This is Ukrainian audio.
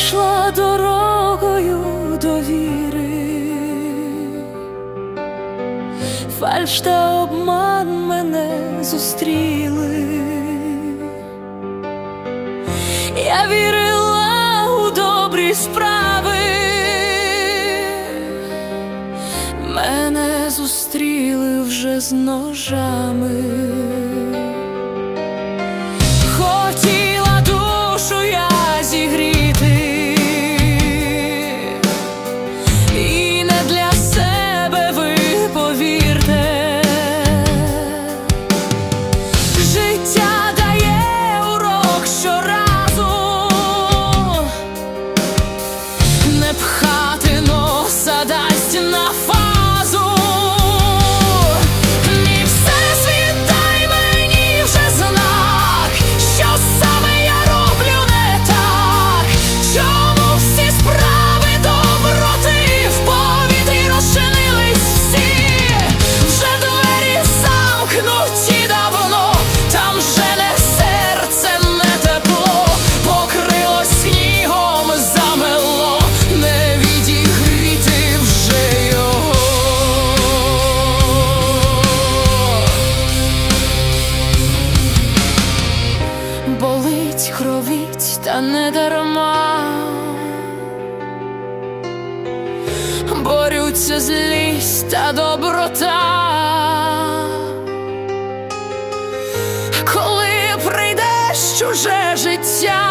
йшла дорогою довіри, фальш та обман мене зустріли. Я вірила у добрі справи, мене зустріли вже з ножами. Болить, кровіть, та не дарма. Борються злість та доброта. Коли прийдеш чуже життя,